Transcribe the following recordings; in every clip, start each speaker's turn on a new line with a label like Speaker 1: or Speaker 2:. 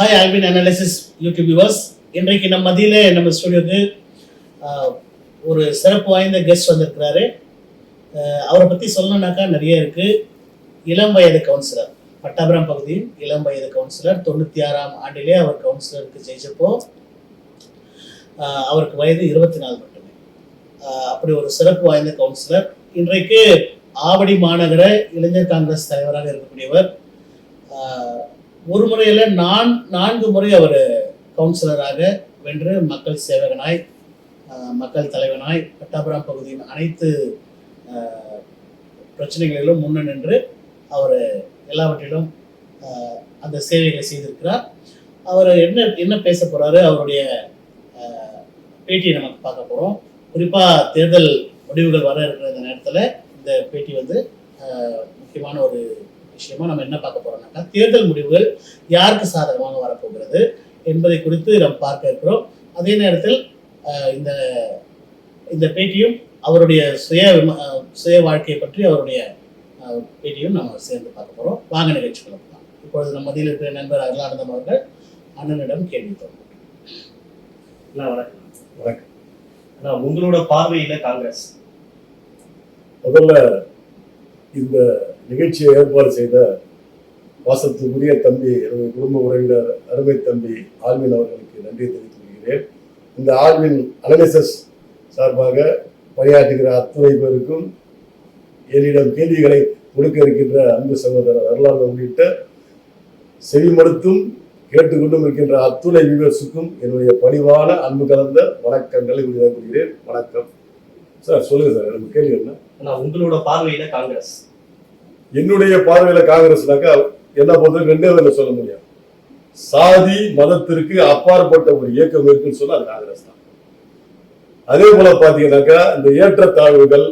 Speaker 1: Hi Albin analysis YouTube viewers இன்றைக்கு நம்ம மதியில நம்ம ஸ்டுடியோக்கு ஒரு சிறப்பு வாய்ந்த கெஸ்ட் வந்திருக்கிறாரு அவரை பற்றி சொல்லணும்னாக்கா நிறைய இருக்கு. இளம் வயது கவுன்சிலர் பட்டாபுரம் பகுதியின் இளம் வயது கவுன்சிலர் தொண்ணூற்றி ஆறாம் ஆண்டிலே அவர் கவுன்சிலருக்கு ஜெயிச்சப்போ அவருக்கு வயது இருபத்தி நாலு மட்டுமே அப்படி ஒரு சிறப்பு வாய்ந்த கவுன்சிலர் இன்றைக்கு ஆவடி மாநகர இளைஞர் காங்கிரஸ் தலைவராக இருக்கக்கூடியவர் ஒரு முறையில் நான் நான்கு முறை அவர் கவுன்சிலராக வென்று மக்கள் சேவகனாய் மக்கள் தலைவனாய் பட்டாபுரம் பகுதியின் அனைத்து பிரச்சனைகளிலும் முன்ன நின்று அவர் எல்லாவற்றிலும் அந்த சேவைகளை செய்திருக்கிறார். அவர் என்ன என்ன பேச போகிறாரு அவருடைய பேட்டியை நமக்கு பார்க்க போகிறோம் குறிப்பாக தேர்தல் முடிவுகள் வர இருக்கிற இந்த நேரத்தில் இந்த பேட்டி வந்து முக்கியமான ஒரு விஷயமா நம்ம என்ன பார்க்க போறோம்னாக்கா தேர்தல் முடிவுகள் யாருக்கு சாதகமாக வரப்போகிறது என்பதை குறித்து நாம் பார்க்க இருக்கிறோம். அதே நேரத்தில் இந்த இந்த பேட்டியும் அவருடைய சுய சுய வாழ்க்கையை பற்றி அவருடைய பேட்டியும் நம்ம சேர்ந்து பார்க்க போறோம். வாங்க நிகழ்ச்சிக்குள்ள போகலாம் இப்பொழுது நம்ம மத்தியில் இருக்கிற நண்பர் அருளானந்தம் அவர்கள் அண்ணனிடம் கேள்வி
Speaker 2: வணக்கம்.
Speaker 3: வணக்கம்.
Speaker 2: உங்களோட பார்வையில காங்கிரஸ்?
Speaker 3: முதல்ல இந்த நிகழ்ச்சியை ஏற்பாடு செய்த வாசத்துக்குரிய தம்பி எனது குடும்ப உறவினர் அருமை தம்பி ஆல்வின் அவர்களுக்கு நன்றி தெரிவித்துக் கொள்கிறேன். இந்த ஆல்வின் அனலிசஸ் சார்பாக பணியாற்றுகிற அத்துணை பேருக்கும் என்னிடம் கேள்விகளை கொடுக்க இருக்கின்ற அன்பு சகோதரர் வரலாறு உள்ளிட்ட செவிமடுத்தும் கேட்டுக்கொண்டும் இருக்கின்ற அத்துணை வியூவர்ஸுக்கும் என்னுடைய பணிவான அன்பு கலந்த வணக்கங்களை உரிதாக கொள்கிறேன் வணக்கம். சார் சொல்லுங்க சார் எனக்கு கேள்வி என்ன?
Speaker 2: உங்களோட பார்வையில காங்கிரஸ்.
Speaker 3: என்னுடைய பார்வையில காங்கிரஸ்னாக்கா என்ன பொறுத்த ரெண்டே வேலை சொல்ல முடியும். சாதி மதத்திற்கு அப்பாற்பட்ட ஒரு இயக்கம் இருக்குன்னு சொன்னா அது காங்கிரஸ் தான். அதே போல பாத்தீங்கன்னாக்கா இந்த ஏற்றத்தாழ்வுகள்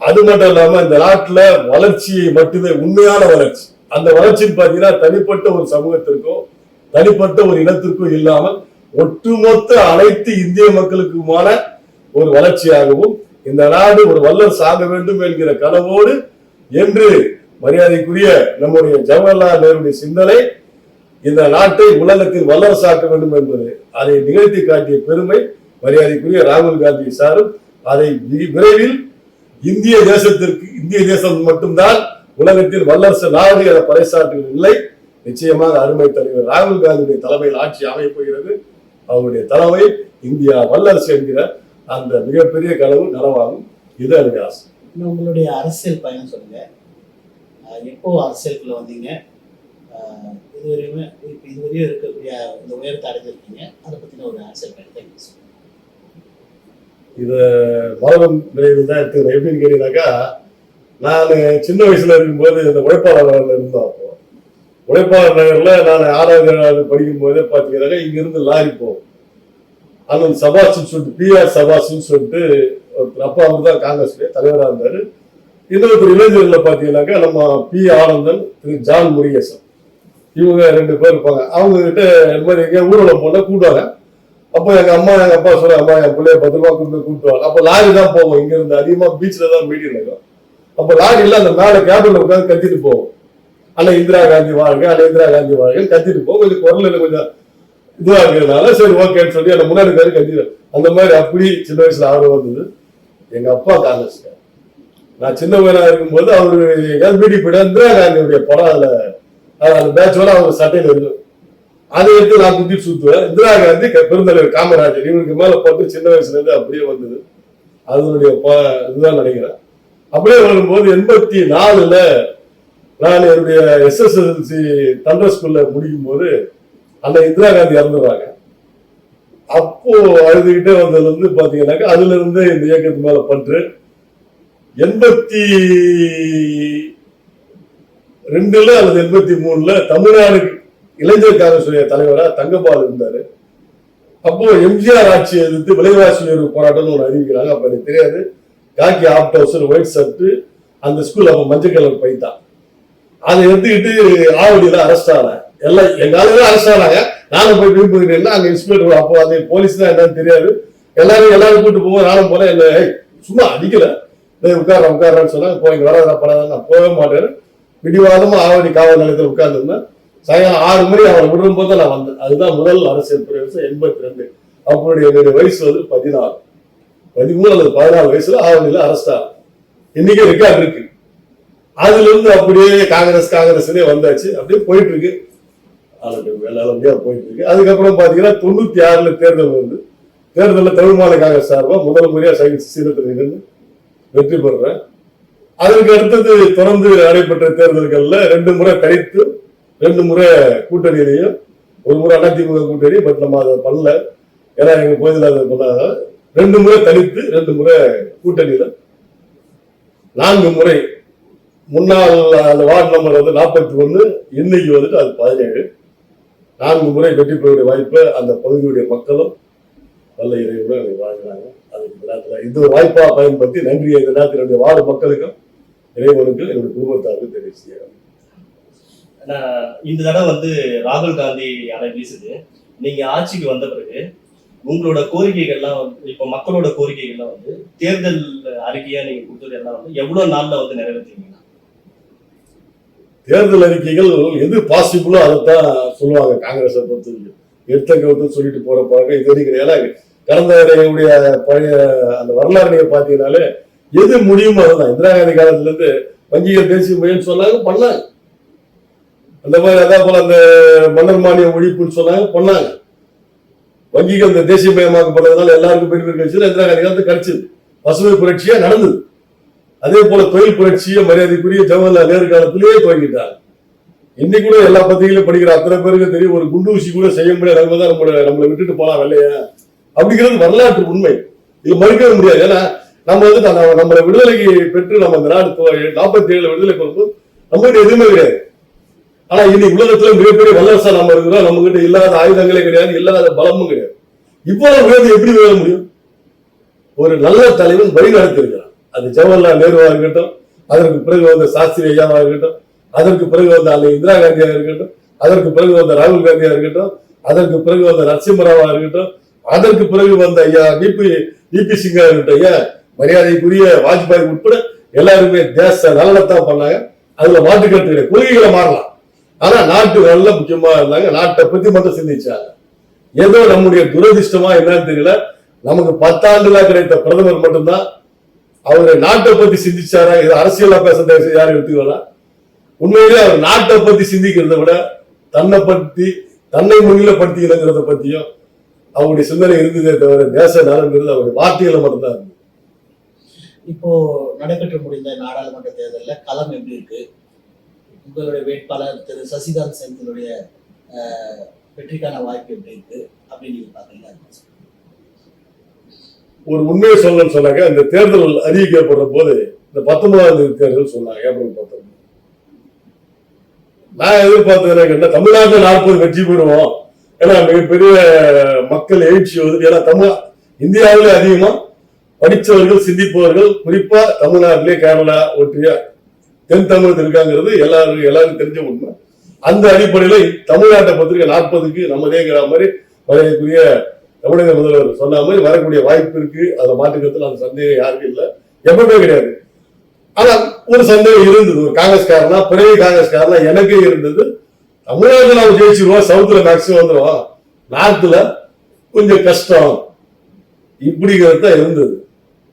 Speaker 3: அது மட்டும் இல்லாம இந்த நாட்டுல வளர்ச்சியை மட்டுமே உண்மையான வளர்ச்சி. அந்த வளர்ச்சின்னு பாத்தீங்கன்னா தனிப்பட்ட ஒரு சமூகத்திற்கோ தனிப்பட்ட ஒரு இனத்திற்கோ இல்லாமல் ஒட்டுமொத்த அனைத்து இந்திய மக்களுக்குமான ஒரு வளர்ச்சியாகவும் இந்த நாடு ஒரு வல்லர் சாக வேண்டும் என்கிற கனவோடு என்று மரியாதைக்குரிய நம்முடைய ஜவஹர்லால் நேருடைய சிந்தனை இந்த நாட்டை உலகத்தில் வல்லரசாக்க வேண்டும் என்பது அதை நிகழ்த்தி காட்டிய பெருமை மரியாதைக்குரிய ராகுல் காந்தி சாரும் அதை விரைவில் இந்திய தேசத்திற்கு இந்திய தேசம் மட்டும்தான் உலகத்தில் வல்லரசு நாடு என பறைசாற்றுவதில்லை நிச்சயமாக அருமை தலைவர் ராகுல் காந்தியுடைய தலைமையில் ஆட்சி அமையப் போகிறது. அவருடைய தலைமை இந்தியா வல்லரசு என்கிற அந்த மிகப்பெரிய கனவு நனவாகும். இது என்னுடைய ஆசை
Speaker 1: இன்னும் உங்களுடைய அரசியல் பயணம் சொல்லுங்க. எப்போ அரசியலுக்குள்ள வந்தீங்க? இதுவரையுமே இப்போ இதுவரையும் இருக்கக்கூடிய இந்த உயரத்தை அடைஞ்சிருக்கீங்க. அதை பற்றின ஒரு அரசியல் பயணத்தை சொல்லுங்கள் இது
Speaker 3: மரணம் விரைவில் தான் எடுத்துக்கிறேன் எப்படின்னு கேட்டீங்கன்னாக்கா நான் சின்ன வயசுல இருக்கும்போது இந்த உழைப்பாளர் நகரில் இருந்தோம் அப்போ. உழைப்பாளர் நகரில் நான் ஆறாவது ஏழாவது படிக்கும் போதே பார்த்தீங்கன்னாக்கா இங்கிருந்து லாரி போகும். அண்ணன் சபாஷ்னு சொல்லிட்டு பிஆர் சபாஷ்னு சொல்லிட்டு அப்பா அவர் தான் காங்கிரஸ் தலைவராக இருந்தார். இன்னொருத்தர் இளைஞர்களில் பார்த்தீங்கன்னாக்கா நம்ம பி ஆனந்தன் திரு ஜான் முருகேசன். இவங்க ரெண்டு பேர் இருப்பாங்க. அவங்க கிட்ட இந்த மாதிரி எங்க ஊர்வலம் போனால் கூட்டுவாங்க. அப்போ எங்கள் அம்மா எங்கள் அப்பா சொல்ல அம்மா என் பிள்ளைய பத்து ரூபா கொண்டு கூப்பிட்டுவாங்க அப்போ லாரி தான் போவோம். இங்கேருந்து அதிகமாக பீச்சில் தான் மீட்டிங் நடக்கும். அப்போ லாரியில அந்த மேலே கேபிள்ல உட்காந்து கத்திட்டு போவோம். அண்ணா இந்திரா காந்தி வாழ்க அண்ணா இந்திரா காந்தி வாழ்க கத்திட்டு போவோம். கொஞ்சம் குரலில் கொஞ்சம் இதுவாக இருக்கிறதுனால சரி ஓகேன்னு சொல்லி அந்த முன்னாடி பேரு கத்திட்டு அந்த மாதிரி அப்படி சின்ன வயசுல ஆர்வம் வந்தது. எங்க அப்பா காங்கிரஸ் நான் சின்ன பையனா இருக்கும்போது அவரு எல்பிடி படம் இந்திரா காந்தியுடைய படம் அதுல அது அந்த பேட்சோட அவங்க சட்டையில இருக்கு அதை எடுத்து நான் குத்தி சுத்துவேன். இந்திரா காந்தி பெருந்தலைவர் காமராஜர். இவருக்கு மேல போட்டு சின்ன வயசுல இருந்து அப்படியே வந்தது. அதனுடைய ப- இதுதான் நினைக்கிறேன். அப்படியே வரும்போது எண்பத்தி நாலுல நான் என்னுடைய எஸ்எஸ்எல்சி தண்டர் ஸ்கூல்ல முடிக்கும் போது அந்த இந்திரா காந்தி இறந்துடுறாங்க. அப்போ அழுதுகிட்டே வந்ததுல இருந்து பாத்தீங்கன்னாக்கா அதுல இருந்து இந்த இயக்கத்து மேல பற்று. எண்பத்தி ரெண்டுல அல்லது எண்பத்தி மூணுல தமிழ்நாடு இளைஞர் காங்கிரசுடைய தலைவரா தங்கபால் இருந்தாரு. அப்போ எம்ஜிஆர் ஆட்சி எதிர்த்து விலைவாசி உயர்வு போராட்டம்னு ஒன்று அறிவிக்கிறாங்க. அப்ப எனக்கு தெரியாது. காக்கி ஆப்ட் ஹவுஸ் ஒயிட் ஷர்ட் அந்த ஸ்கூல் அப்ப மஞ்சள் கலர் பைத்தான் அதை எடுத்துக்கிட்டு ஆவடியில அரெஸ்ட் ஆனேன் எல்லாம் எங்காலும் ஆளுங்க நானும் போய் விரும்புகிறேன் அங்க இன்ஸ்பெக்டர் அப்போ அது போலீஸ் தான் என்னன்னு தெரியாது. எல்லாரும் எல்லாரும் கூட்டு போவோம். நானும் போல என்ன "ஏய், சும்மா அடிக்கல. உட்கார உட்காரன்னு சொன்னாங்க. போய் வராத படாத நான் போகவே மாட்டேன். பிடிவாதமா ஆவணி காவல் நிலையத்தில் உட்கார்ந்துருந்தேன். சாயங்காலம் ஆறு மணி அவரை விடும் போது நான் வந்தேன். அதுதான் முதல் அரசியல் பிரவேசம் எண்பத்தி ரெண்டு அப்படி என்னுடைய வயசு வந்து பதினாறு. பதிமூணு அல்லது பதினாலு வயசுல ஆவணியில் அரெஸ்ட் ஆகும் இன்னைக்கு ரெக்கார்ட் இருக்கு. அதுல இருந்து அப்படியே காங்கிரஸ் காங்கிரஸ்னே வந்தாச்சு. அப்படியே போயிட்டு இருக்கு. ஆளுக்கு நல்லபடியா போயிட்டு இருக்கு. அதுக்கப்புறம் பார்த்தீங்கன்னா தொண்ணூற்றி ஆறில் தேர்தல் வந்து தேர்தலில் தமிழ் மாநில காங்கிரஸ் சார்பாக முதல் முறையாக சைன்ஸ் சீரத்தில் இருந்து வெற்றி பெறுறேன். அதற்கு அடுத்தது தொடர்ந்து நடைபெற்ற தேர்தல்களில் ரெண்டு முறை கழித்து ரெண்டு முறை கூட்டணியிலையும் ஒரு முறை அதிமுக கூட்டணி பட் நம்ம அதை பண்ணல. ஏன்னா எங்கள் பகுதியில் அதை பண்ணாத ரெண்டு முறை தனித்து ரெண்டு முறை கூட்டணியில் நான்கு முறை. முன்னாள் அந்த வார்டு நம்பர் வந்து நாற்பத்தி ஒன்று இன்னைக்கு வந்துட்டு அது பதினேழு. நான்கு முறை வெற்றி பெறக்கூடிய வாய்ப்பை அந்த பகுதியுடைய மக்களும் நல்ல இறைவனும் வாழ்கிறாங்க அதுக்கு இந்த இந்த ஒரு வாய்ப்பா பயன்படுத்தி நன்றியை இந்த நேரத்தில் என்னுடைய வார்டு மக்களுக்கும் இறைவனுக்கும் என்னுடைய குடும்பத்தாருக்கும் தெரிவு
Speaker 2: ஆனா இந்த தடவை வந்து ராகுல் காந்தி அலை வீசுது. நீங்க ஆட்சிக்கு வந்த பிறகு உங்களோட கோரிக்கைகள்லாம் வந்து இப்ப மக்களோட கோரிக்கைகள்லாம் வந்து தேர்தல் அறிக்கையா நீங்க கொடுத்தது எல்லாம் வந்து எவ்வளவு நாள்ல வந்து நிறைவேற்றுவீங்க?
Speaker 3: தேர்தல் அறிக்கைகள் எது பாசிபிளோ அதைத்தான் சொல்லுவாங்க காங்கிரஸை பொறுத்த வரைக்கும். எடுத்த கவுத்து சொல்லிட்டு போற பாருங்க இது வரைக்கும் ஏன்னா கடந்த என்னுடைய பழைய அந்த வரலாறு நீங்க பாத்தீங்கன்னாலே எது முடியுமோ அதுதான். இந்திரா காந்தி காலத்துல இருந்து வங்கிகள் தேசிய மையம் சொன்னாங்க பண்ணாங்க. அந்த மாதிரி அதான் போல அந்த மன்னர் மானிய ஒழிப்புன்னு சொன்னாங்க பண்ணாங்க. வங்கிகள் இந்த தேசிய மயமாக்கப்பட்டதுனால எல்லாருக்கும் பெரிய பெரிய கட்சியில் இந்திரா காந்தி காலத்து கிடைச்சது பசுமை புரட்சியா நடந்தது. அதே போல தொழில் புரட்சியை மரியாதைக்குரிய ஜவஹர்லால் நேரு காலத்திலேயே துவங்கிட்டாங்க இன்னைக்கு கூட எல்லா பத்திரிகையிலும் படிக்கிற அத்தனை பேருக்கு தெரியும் ஒரு குண்டு ஊசி கூட செய்ய முடியாது நம்ம தான் நம்மளை நம்மளை விட்டுட்டு போலாம் வெள்ளைய அப்படிங்கிறது வரலாற்று உண்மை. இது மறுக்கவே முடியாது. ஏன்னா நம்ம வந்து நம்ம- நம்மளை விடுதலைக்கு பெற்று நம்ம இந்த நாடு நாற்பத்தி ஏழு விடுதலை பெறும்போது நம்ம கிட்ட எதுவுமே கிடையாது. ஆனா இன்னைக்கு உலகத்துல மிகப்பெரிய வல்லரசா நம்ம இருக்கிறோம். நம்ம கிட்ட இல்லாத ஆயுதங்களே கிடையாது இல்லாத பலமும் கிடையாது. இவ்வளவு வேது எப்படி வேல முடியும்? ஒரு நல்ல தலைவன் வழி நடத்திருக்கிறார். அது ஜவஹர்லால் நேருவாக இருக்கட்டும் அதற்கு பிறகு வந்த சாஸ்திரி ஐயாவாக இருக்கட்டும் அதற்கு பிறகு வந்த அல்ல இந்திரா காந்தியாக இருக்கட்டும் அதற்கு பிறகு வந்த ராகுல் காந்தியாக இருக்கட்டும் அதற்கு பிறகு வந்த நரசிம்மராவாக இருக்கட்டும் அதற்கு பிறகு வந்த ஐயா டிபி டிபி சிங்கா இருக்கட்டும் ஐயா மரியாதைக்குரிய வாஜ்பாய் உட்பட எல்லாருமே தேச நலனத்தான் பண்ணாங்க. அதுல மாற்றுக்கட்டு கிடையாது கொள்கைகளை மாறலாம். ஆனா நாட்டு நல்ல முக்கியமா இருந்தாங்க நாட்டை பத்தி மட்டும் சிந்திச்சாங்க. ஏதோ நம்முடைய துரதிருஷ்டமா என்னன்னு தெரியல. நமக்கு பத்தாண்டுல கிடைத்த பிரதமர் மட்டும்தான் அவர் நாட்டை பத்தி சிந்திச்சாரா? இது அரசியலா பேச தயவு யாரும் எடுத்துக்கலாம் உண்மையிலே அவர் நாட்டை பத்தி சிந்திக்கிறத விட தன்னை பத்தி தன்னை முன்னிலைப்படுத்திக்கிறத பத்தியும் அவருடைய சிந்தனை இருந்ததே தவிர தேச நலன்கிறது அவருடைய வார்த்தையில மட்டும்தான் இருந்தது.
Speaker 1: இப்போ நடைபெற்று முடிந்த நாடாளுமன்ற தேர்தலில் களம் எப்படி இருக்கு? உங்களுடைய வேட்பாளர் திரு சசிகாந்த் செந்திலுடைய வெற்றிக்கான வாய்ப்பு எப்படி இருக்கு? அப்படின்னு நீங்க பாத்தீங்கன்னா
Speaker 3: ஒரு உண்மையை சொல்லணும்னு சொன்னாங்க. இந்த தேர்தல் அறிவிக்கப்படுற போது இந்த பத்தொன்பதாம் தேதி தேர்தல் சொன்னாங்க. அப்படின்னு பார்த்தோம். நான் எதிர்பார்த்தது என்ன? தமிழ்நாட்டில் நாற்பது வெற்றி பெறுவோம் ஏன்னா மிகப்பெரிய மக்கள் எழுச்சி வந்து ஏன்னா தமிழ் இந்தியாவிலே அதிகமா படித்தவர்கள் சிந்திப்பவர்கள் குறிப்பா தமிழ்நாட்டிலே கேரளா ஒற்றிய தென் தமிழ் இருக்காங்கிறது எல்லாரும் எல்லாரும் தெரிஞ்ச உண்மை. அந்த அடிப்படையில தமிழ்நாட்டை பத்திரிக்கை நாற்பதுக்கு நம்மதேங்கிற மாதிரி வரையக்கூடிய தமிழக முதல்வர் சொன்ன மாதிரி வரக்கூடிய வாய்ப்பு இருக்கு. அதை மாற்றுக்கிறதுல அந்த சந்தேகம் யாருக்கும் இல்லை. எப்பவுமே கிடையாது. ஆனா ஒரு சந்தேகம் இருந்தது. ஒரு காங்கிரஸ்காரனா பிறகு காங்கிரஸ்காரனா எனக்கே இருந்தது. தமிழ்நாட்டில் நம்ம ஜெயிச்சிருவோம். சவுத்துல மேக்சிமம் வந்துடும் நார்த்ல கொஞ்சம் கஷ்டம். இப்படிங்கிறது தான் இருந்தது.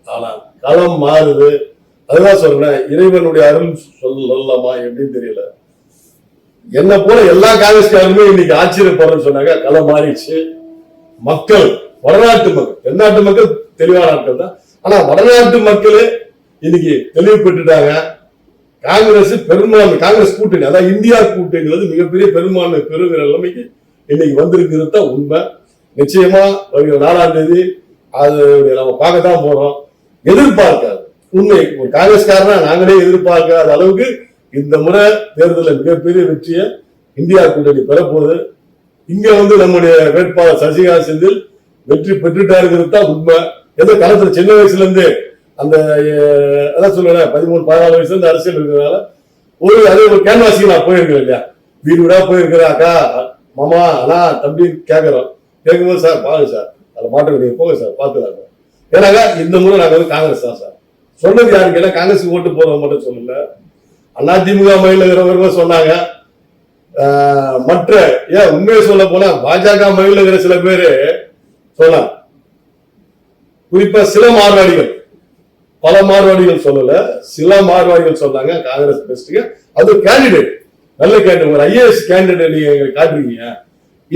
Speaker 3: ஆனா களம் மாறுது. அதுதான் சொல்றேன். இறைவனுடைய அருள் சொல்லலாமா எப்படின்னு தெரியல. என்ன போல எல்லா காங்கிரஸ்காரருமே இன்னைக்கு ஆச்சரியப்படுறேன்னு சொன்னாங்க. களம் மாறிடுச்சு. மக்கள் வடநாட்டு மக்கள். தென்னாட்டு மக்கள்? தெளிவான ஆட்கள் தான். ஆனா வடநாட்டு மக்களே இன்னைக்கு தெளிவு பெற்றுட்டாங்க காங்கிரஸ் பெரும்பான்மை காங்கிரஸ் கூட்டணி அதான் இந்தியா கூட்டணி வந்து மிகப்பெரிய பெரும்பான்மை பெறுகிற நிலைமைக்கு இன்னைக்கு வந்திருக்கிறது தான் உண்மை. நிச்சயமா வருகிற நாலாம் தேதி அது நம்ம பார்க்கத்தான் போறோம். எதிர்பார்க்காது. உண்மை ஒரு காங்கிரஸ்காரனா நாங்களே எதிர்பார்க்காத அளவுக்கு இந்த முறை தேர்தலில் மிகப்பெரிய வெற்றியை இந்தியா கூட்டணி பெறப்போகுது. இங்க வந்து நம்முடைய வேட்பாளர் சசிகாந்த் செந்தில் வெற்றி பெற்றுட்டாருங்கிறது தான் உண்மை. ஏதோ காலத்துல சின்ன வயசுல இருந்து அந்த அதான் சொல்லுவேன் பதிமூணு பதினாலு வயசுல இருந்து அரசியல் இருக்கிறதுனால ஒரு அதே ஒரு கேன்வாசிக்கு நான் போயிருக்கிறேன் இல்லையா? வீடு வீடா போயிருக்கிறேன் அக்கா மாமா அண்ணா தம்பி கேட்கறோம் கேட்கும்போது சார் பாருங்க சார் அதில் மாற்ற நீங்க போங்க சார் பார்த்துலாங்க ஏன்னாக்கா இந்த முறை நாங்கள் வந்து காங்கிரஸ் தான் சார். சொன்னது யாருக்கு? கேட்டால் காங்கிரஸுக்கு ஓட்டு போறவங்க மட்டும் சொல்லல. அதிமுக மயில் இருக்கிறவங்க சொன்னாங்க. மற்ற ஏன் உண்மையை சொல்ல போனா பாஜக மகிழ்கிற சில பேரு சொல்லலாம். குறிப்பா சில மார்வாடிகள். பல மார்வாடிகள் சொல்லல. சில மார்வாடிகள் சொன்னாங்க காங்கிரஸ் பெஸ்ட்டுக்கு அது கேண்டிடேட் நல்ல கேண்டிடேட் ஒரு ஐஏஎஸ் கேண்டிடேட் நீங்க காட்டுறீங்க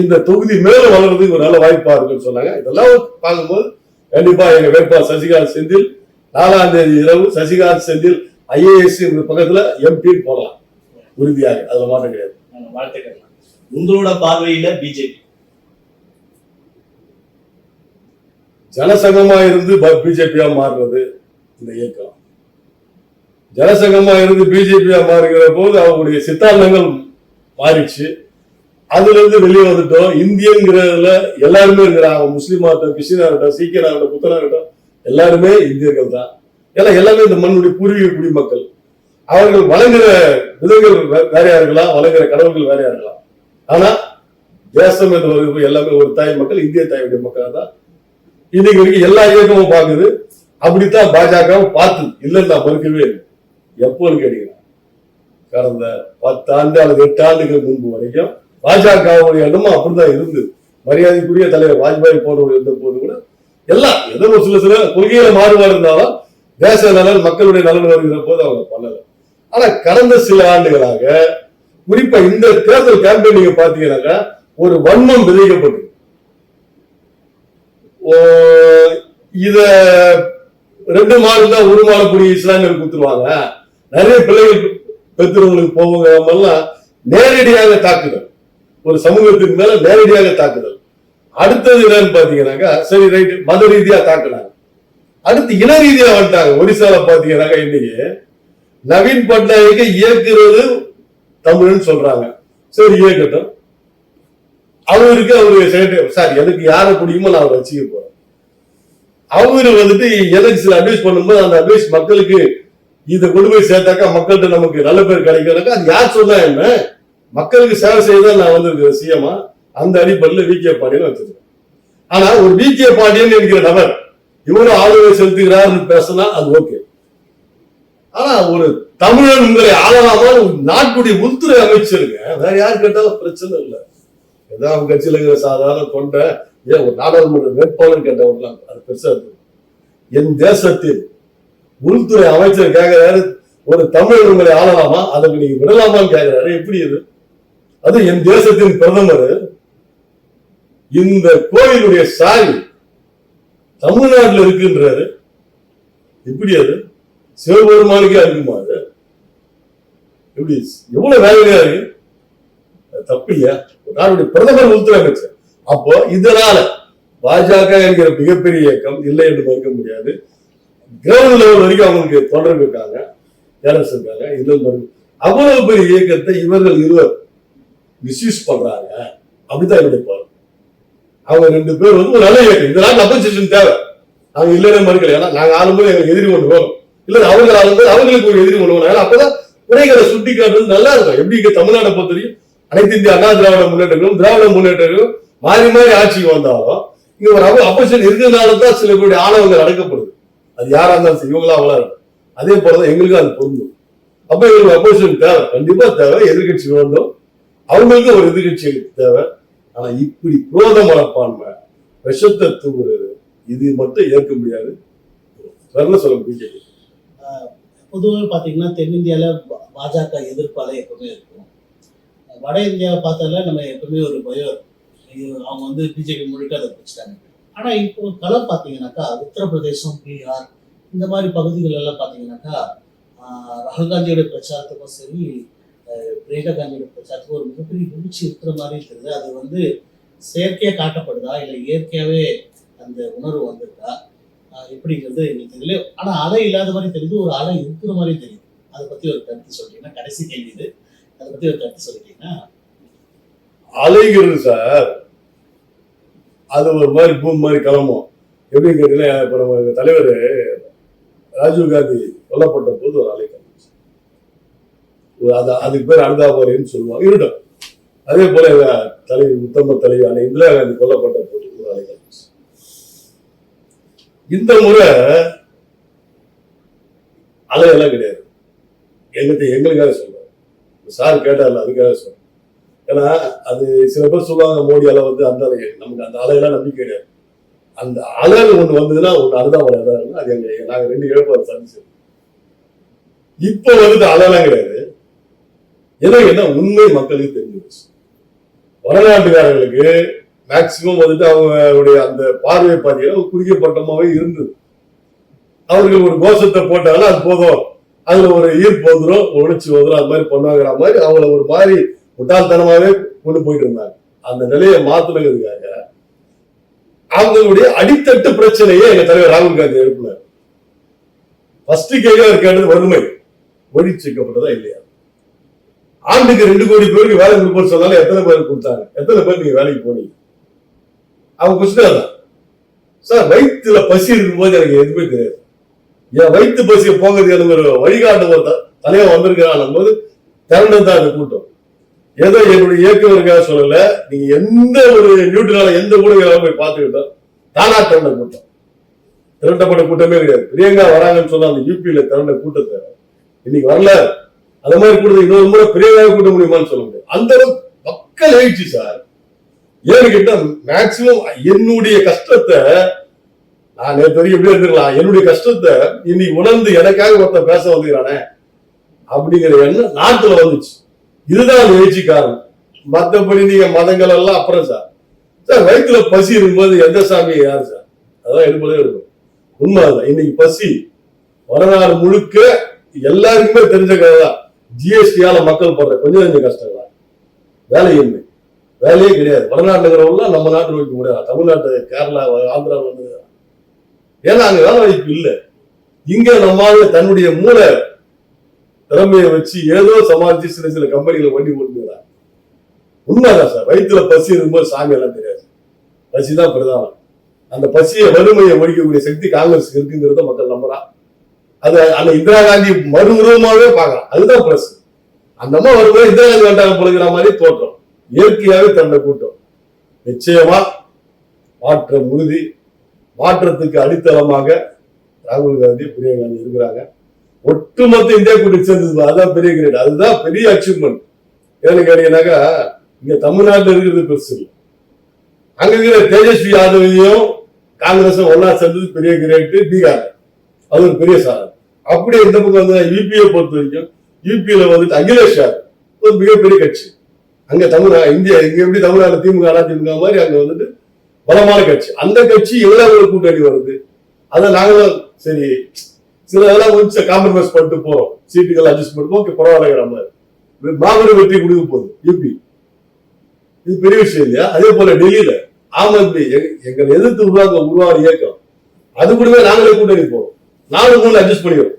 Speaker 3: இந்த தொகுதி மேலும் வளர்றதுக்கு ஒரு நல்ல வாய்ப்பா இருக்குன்னு சொன்னாங்க. இதெல்லாம் பார்க்கும்போது கண்டிப்பா எங்க வேட்பாளர் சசிகாந்த் செந்தில் நாலாம் தேதி இரவு சசிகாந்த் செந்தில் ஐஏஎஸ் பக்கத்துல எம்பி போடலாம். உறுதியாக. அதுல மாற்றம் கிடையாது.
Speaker 2: வாழ்த்துக்கள். உங்களோட பார்வையில பிஜேபி
Speaker 3: ஜனசங்கமா இருந்து பிஜேபியா மாறுறது இந்த இயக்கம். ஜனசங்கமா இருந்து பிஜேபியா மாறுகிற போது அவங்களுடைய சித்தாந்தங்கள் மாறிடுச்சு. அதுல இருந்து வெளியே வந்துட்டோம். இந்தியங்கிறதுல எல்லாருமே இருக்கிறாங்க. முஸ்லீமா இருக்கட்டும் கிறிஸ்டினா இருக்கட்டும் சீக்கியனா இருக்கட்டும் புத்தனா இருக்கட்டும் எல்லாருமே இந்தியர்கள் தான். ஏன்னா எல்லாமே இந்த மண்ணுடைய பூர்வீக குடிமக்கள். அவர்கள் வழங்குற விதங்கள் வேறையா இருக்கலாம் வழங்குற கடவுள்கள் வேறையா இருக்கலாம். ஆனா தேசம் என்று வருகிறது எல்லாமே ஒரு தாய் மக்கள் இந்திய தாயுடைய மக்களாக தான் இன்னைக்கு வரைக்கும் எல்லா இயக்கமும் பார்க்குது. அப்படித்தான் பாஜகவும் பார்த்து இல்லைன்னு நான் மறுக்கவே இல்லை. எப்போன்னு கேட்டீங்கன்னா கடந்த பத்து ஆண்டு அல்லது எட்டு ஆண்டுகள் முன்பு வரைக்கும் பாஜகவுடைய எண்ணமும் அப்படிதான் இருந்தது மரியாதைக்குரிய தலைவர் வாஜ்பாய் போன்றவர் இருந்த போது கூட எல்லாம் ஏதோ ஒரு சில சில கொள்கையில மாறுபாடு இருந்தாலும் தேச நலன் மக்களுடைய நலன் வருகிற போது அவங்க பண்ணலை. ஆனா கடந்த சில ஆண்டுகளாக குறிப்பா இந்த தேர்தல் கேம்பெயின் நீங்க பாத்தீங்கன்னாக்கா ஒரு வன்மம் விதைக்கப்பட்டு. ஓ, இத ரெண்டு மாடு தான் ஒரு மாதக்கூடிய இஸ்லாமியர் குத்துருவாங்க. நிறைய பிள்ளைகள் பெற்றவங்களுக்கு போவாங்க எல்லாம் நேரடியாக தாக்குதல். ஒரு சமூகத்துக்கு மேல நேரடியாக தாக்குதல். அடுத்தது என்னன்னு பாத்தீங்கன்னாக்கா சரி ரைட் மத ரீதியா தாக்குனாங்க. அடுத்து இன ரீதியா வந்துட்டாங்க. ஒரிசால பாத்தீங்கன்னாக்கா இன்னைக்கு நவீன் பட்நாயக்கை இயக்குறது தமிழ்னு சொல்றாங்க. சரி இயக்கட்டும். அவருக்கு அவரு செக்ரட்டரி சார் எனக்கு யாரை பிடிக்குமோ நான் அவரை வச்சுக்க போறேன். அவரு வந்துட்டு எனக்கு சில அட்வைஸ் பண்ணும்போது அந்த அட்வைஸ் மக்களுக்கு இதை கொண்டு போய் சேர்த்தாக்கா மக்கள்கிட்ட நமக்கு நல்ல பேர் கிடைக்கிறதுக்கா அது யார் சொன்னா என்ன? மக்களுக்கு சேவை செய்ய நான் வந்து சிஎமா அந்த அடிப்படையில் வி கே பாண்டியன் வச்சிருக்கேன். ஆனா ஒரு வி கே பாண்டியன் என்கிற நபர் இவரும் ஆளுநர் செலுத்துகிறார்னு பேசினா அது ஓகே. ஆனா ஒரு தமிழன் உங்களை ஆளலாமா? நாட்டுடைய உள்துறை அமைச்சருங்க. வேற யார் கேட்டாலும் பிரச்சனை இல்லை. ஏதோ அவங்க கட்சியில இருக்கிற சாதாரண கொண்ட ஏன் ஒரு நாடாளுமன்ற வேட்பாளர் கேட்டவங்களாம் அது பெருசா இருக்கு. என் தேசத்தில் உள்துறை அமைச்சர் கேட்கிறாரு ஒரு தமிழர் உங்களை ஆளலாமா? அதற்கு நீங்க விடலாமான்னு கேட்கிறாரு எப்படி இது? அது என் தேசத்தின் பிரதமர் இந்த கோயிலுடைய சாய் தமிழ்நாட்டில் இருக்குன்றாரு. எப்படி அது? சிவபெருமானுக்கே இருக்குமா அது எப்படி எவ்வளவு வேலையா இருக்கு? அது தப்பு இல்லையா? நாளுடைய பிரதமர் உள்துறை அமைச்சர் அப்போ இதனால பாஜக என்கிற மிகப்பெரிய இயக்கம் இல்லை என்று மறுக்க முடியாது. கிரவுண்ட் லெவல் வரைக்கும் அவங்களுக்கு தொடர்பு இருக்காங்க டேலன்ஸ் இருக்காங்க இன்னும் அவ்வளவு பெரிய இயக்கத்தை இவர்கள் இருவர் மிஸ்யூஸ் பண்றாங்க. அப்படிதான் என்னுடைய பார்வை. அவங்க ரெண்டு பேர் வந்து ஒரு நல்ல இயக்கம். இதெல்லாம் நாட்டில் அப்போசிஷன் தேவை. அவங்க இல்லைன்னு மறுக்கல. ஏன்னா நாங்க ஆளும்போது எங்களுக்கு எதிரி கொண்டு வரும் இல்ல அவங்க வந்து அவங்களுக்கு ஒரு எதிரி ஒன்று அப்பதான் குறைகளை சுட்டி காட்டுறது நல்லா இருக்கும். எப்படி இங்க தமிழ்நாட்டை பொறுத்த வரைக்கும் அனைத்து இந்திய அண்ணா திராவிட முன்னேற்றங்களும் திராவிட முன்னேற்றங்களும் மாறி மாறி ஆட்சிக்கு வந்தாலும் இங்க ஒரு அப்போசிஷன் இருக்கிறதுனால தான் சில பேருடைய ஆணவங்கள் அடக்கப்படுது. அது யாரா இருந்தாலும் சரி இவங்களா அவங்களா இருக்கும் அதே போலதான் எங்களுக்கும் அது பொருந்தும். அப்ப எங்களுக்கு அப்போசிஷன் தேவை. கண்டிப்பா தேவை. எதிர்கட்சி வேண்டும். அவங்களுக்கு ஒரு எதிர்கட்சி தேவை. ஆனா இப்படி குரோத மனப்பான்மை விஷத்தை தூக்குறது இது மட்டும் ஏற்க முடியாது. சொல்ல பிஜேபி
Speaker 1: பொதுவாக பார்த்தீங்கன்னா தென்னிந்தியாவில் பாஜக எதிர்ப்பாலே எப்பவுமே இருக்கும். வட இந்தியாவை பார்த்தால நம்ம எப்பவுமே ஒரு பயம் இருக்கும். அவங்க வந்து பிஜேபி முழுக்க அதை பிடிச்சிட்டாங்க. ஆனால் இப்போ களம் பார்த்தீங்கன்னாக்கா உத்தரப்பிரதேசம் பீகார் இந்த மாதிரி பகுதிகள் எல்லாம் பார்த்தீங்கன்னாக்கா ராகுல் காந்தியோட பிரச்சாரத்துக்கும் சரி பிரியங்கா காந்தியோட பிரச்சாரத்துக்கும் ஒரு மிகப்பெரிய வீழ்ச்சி இருக்கிற மாதிரி தெரியுது அது வந்து செயற்கையாக காட்டப்படுதா இல்லை இயற்கையாகவே அந்த உணர்வு வந்திருக்கா? எப்படிங்கிறது எங்களுக்கு தெரியல. ஆனா அலை இல்லாத மாதிரி தெரியுது ஒரு அலை இருக்கிற மாதிரி தெரியுது. அதை பத்தி ஒரு கருத்து சொல்றீங்கன்னா கடைசி கேள்வி இது. அதை பத்தி ஒரு கருத்து சொல்லிட்டீங்கன்னா
Speaker 3: அலைகிறது சார். அது ஒரு மாதிரி பூமி மாதிரி கிளம்பும். எப்படின்னு கேட்டீங்கன்னா இப்ப நம்ம தலைவர் ராஜீவ் காந்தி கொல்லப்பட்ட போது ஒரு அலை கிளம்பிச்சு அது அதுக்கு பேர் அனுதாபரைன்னு சொல்லுவாங்க. இருக்கட்டும் அதே போல தலைவி உத்தம தலைவியான இந்திரா காந்தி கொல்லப்பட்ட போது இந்த முறை அலையெல்லாம் கிடையாது. எங்கிட்ட எங்களுக்காக சொல்றேன் சார் கேட்டார்ல அதுக்காக சொல்றேன். ஏன்னா அது சில பேர் சொல்லுவாங்க மோடி அலை வந்து அந்த அலை நமக்கு அந்த அலையெல்லாம் நம்பிக்கை கிடையாது. அந்த அலைன்னு ஒண்ணு வந்ததுன்னா ஒண்ணு அனுதாபம் தான் இருக்கும் அது எங்க நாங்க ரெண்டு இழப்பு சந்திச்சு. இப்போ வந்து அலையெல்லாம் கிடையாது. ஏன்னா என்ன உண்மை மக்களுக்கு தெரிஞ்சு வரலாற்றுக்காரர்களுக்கு மேக்சிமம் வந்துட்டு அவங்களுடைய அந்த பார்வை பார்த்தீங்கன்னா குறுகிய பட்டமாவே இருந்தது. அவர்கள் ஒரு கோஷத்தை போட்டாலும் அது போதும். அதுல ஒரு ஈர்ப்பு வந்துடும் உணர்ச்சி வந்துடும் அது மாதிரி பண்ணுவாங்கிற மாதிரி அவங்கள ஒரு மாதிரி முட்டாள்தனமாவே கொண்டு போயிட்டு இருந்தாங்க. அந்த நிலையை மாத்துனதுக்காக அவங்களுடைய அடித்தட்டு பிரச்சனையே எங்க தலைவர் ராகுல் காந்தி எழுப்பினார். ஃபர்ஸ்ட் கேள்வி அவர் கேட்டது வறுமை. ஒழிச்சிக்கப்பட்டதா இல்லையா? ஆண்டுக்கு ரெண்டு கோடி பேருக்கு வேலை கொடுப்போம் சொன்னாலும் எத்தனை பேர் கொடுத்தாங்க? எத்தனை பேர் நீங்க வேலைக்கு போனீங்க? அவங்க கொஸ்டின் சார் வயிற்றுல பசி இருக்கும்போது எனக்கு எதுவுமே தெரியாது. என் வயிற்று பசியை போகிறது எனக்கு ஒரு வழிகாட்டு ஒரு தலைவர் வந்திருக்கிறான் போது திரண்டது தான் அந்த கூட்டம். ஏதோ என்னுடைய இயக்கம் இருக்கா சொல்லல. நீங்க எந்த ஒரு நியூட்ரலான எந்த கூட போய் பார்த்துக்கிட்டோம் தானா திரண்ட கூட்டம். திரண்டப்பட்ட கூட்டமே கிடையாது. பிரியங்கா வராங்கன்னு சொன்னா அந்த யூபியில திரண்ட கூட்டத்தை இன்னைக்கு வரல. அந்த மாதிரி கூட்டத்தை இன்னொரு முறை பிரியங்காவை கூட்ட முடியுமான்னு சொல்ல முடியாது. அந்த அளவுக்கு மக்கள் எழுச்சி சார். ஏன்னு கேட்டா மேக்சிமம் என்னுடைய கஷ்டத்தை நான் நேற்று வரைக்கும் எப்படி இருந்துக்கலாம். என்னுடைய கஷ்டத்தை இன்னைக்கு உணர்ந்து எனக்காக ஒருத்தன் பேச வந்துக்கிறானே அப்படிங்கிற எண்ணம் நாட்டுல வந்துச்சு. இதுதான் முயற்சி எழுச்சி காரணம் மற்றபடி நீங்க மதங்கள் எல்லாம் அப்புறம் சார். சார் வயிற்றுல பசி இருக்கும்போது எந்த சாமி யார் சார்? அதான் எடுப்பதே இருக்கும் உண்மை அதுதான் இன்னைக்கு பசி வரலாறு முழுக்க எல்லாருக்குமே தெரிஞ்ச கதை தான் ஜிஎஸ்டியால மக்கள் படுற கொஞ்சம் கொஞ்சம் கஷ்டங்களா வேலையின்மை வேலையே கிடையாது. வடநாட்டில் இருக்கிறவங்களாம் நம்ம நாட்டில் வைக்க முடியாது. தமிழ்நாட்டு கேரளா ஆந்திரா வந்து ஏன்னா அங்கே வேலை வாய்ப்பு இல்லை. இங்கே நம்மால தன்னுடைய மூளை திறமையை வச்சு ஏதோ சமாளிச்சு சில சில கம்பெனிகளை வண்டி போட்டுக்கிறாங்க உண்மைதான் சார். வயிற்றுல பசி இருக்கும்போது சாமி எல்லாம் தெரியாது. பசி தான் பிரதானம். அந்த பசியை வறுமையை ஒழிக்கக்கூடிய சக்தி காங்கிரஸ் இருக்குங்கிறத மக்கள் நம்புறான் அது அந்த இந்திரா காந்தி மறுஉருவமாவே பார்க்கலாம் அதுதான் பிளஸ் அந்த அம்மா வரும்போது இந்திரா காந்தி வேண்டாம் பொழுகிற மாதிரி தோற்றம். இயற்கையாகவே தன்னை கூட்டம். நிச்சயமா மாற்றம் உறுதி மாற்றத்துக்கு அடித்தளமாக ராகுல் காந்தி பிரியா காந்தி இருக்கிறாங்க. ஒட்டுமொத்த இந்தியா கூட்டி சேர்ந்தது அதுதான் பெரிய கிரேட். அதுதான் பெரிய அச்சீவ்மெண்ட் ஏன்னு கேட்டீங்கன்னாக்கா இங்க தமிழ்நாட்டில் இருக்கிறது பெருசு இல்லை. அங்க இருக்கிற தேஜஸ்வி யாதவையும் காங்கிரஸும் ஒன்னா சேர்ந்தது பெரிய கிரேட் பீகார். அது ஒரு பெரிய சாதனை. அப்படியே இந்த பக்கம் வந்து யூபியை பொறுத்த வரைக்கும் யூபியில வந்துட்டு அகிலேஷ் யாதவ் ஒரு மிகப்பெரிய கட்சி. அங்க தமிழ் இந்தியா இங்க எப்படி தமிழ்நாடு திமுக அதிமுக மாதிரி அங்க வந்துட்டு பலமான கட்சி. அந்த கட்சி எவ்வளவு கூட்டணி வருது? அதை நாங்களும் சரி சில இதெல்லாம் கொஞ்சம் காம்ப்ரமைஸ் பண்ணிட்டு போறோம். சீட்டுகள் அட்ஜஸ்ட் பண்ணுவோம் ஓகே பரவாயில்லைங்கிற மாதிரி. மாபெரும் வெற்றி கொடுக்க போகுது யூபி இது பெரிய விஷயம் இல்லையா? அதே போல டெல்லியில ஆம் ஆத்மி எங்க- எங்களை எதிர்த்து உருவாக்க உருவாக இயக்கம். அது கூடவே நாங்களே கூட்டணி போறோம். நாலு மூணு அட்ஜஸ்ட் பண்ணிடுவோம்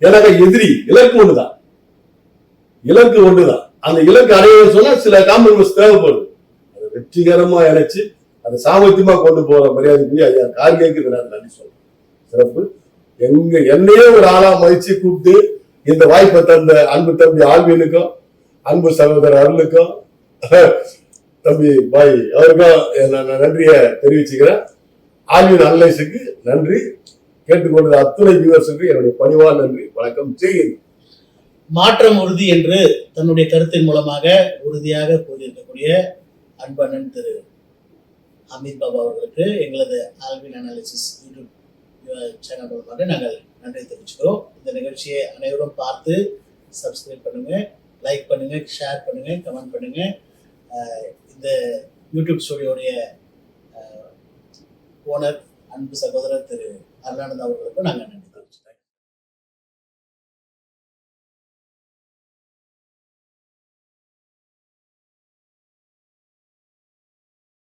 Speaker 3: ஏன்னாக்கா எதிரி இலக்கு ஒண்ணுதான். இலக்கு ஒண்ணுதான். அந்த இலக்கு அடையணும்னு சொன்னா சில காம்ப்ரமைஸ் தேவைப்படும் அதை வெற்றிகரமா இணைச்சு அதை சாமர்த்தியமா கொண்டு போற மரியாதைக்குரிய ஐயா கார்கேக்கு நான் நன்றி சொல்றேன் சிறப்பு. எங்க என்னையே ஒரு ஆளா மதிச்சு கூப்பிட்டு இந்த வாய்ப்பை தந்த அன்பு தம்பி ஆல்வினுக்கும் அன்பு சகோதரர் அருளுக்கும் தம்பி பாய் அவருக்கும் நான் நன்றியை தெரிவிச்சுக்கிறேன். ஆல்வின் அனலைஸுக்கு நன்றி. கேட்டுக்கொண்டது அத்துணை வியூவர்ஸுக்கு என்னுடைய பணிவான நன்றி. வணக்கம். ஜெயின்
Speaker 1: மாற்றம் உறுதி என்று தன்னுடைய கருத்தின் மூலமாக உறுதியாக கூறியிருக்கக்கூடிய அன்பண்ணன் திரு அமித் பாபா அவர்களுக்கு எங்களது ஆல்வின் அனாலிசிஸ் யூடியூப் சேனல் மூலமாக நாங்கள் நன்றி தெரிவிச்சுக்கிறோம். இந்த நிகழ்ச்சியை அனைவரும் பார்த்து சப்ஸ்கிரைப் பண்ணுங்க லைக் பண்ணுங்க ஷேர் பண்ணுங்க கமெண்ட் பண்ணுங்க. இந்த யூடியூப் ஸ்டுடியோடைய ஓனர் அன்பு சகோதரர் திரு அருளானந்த் அவர்களுக்கும் நாங்கள் நன்றி.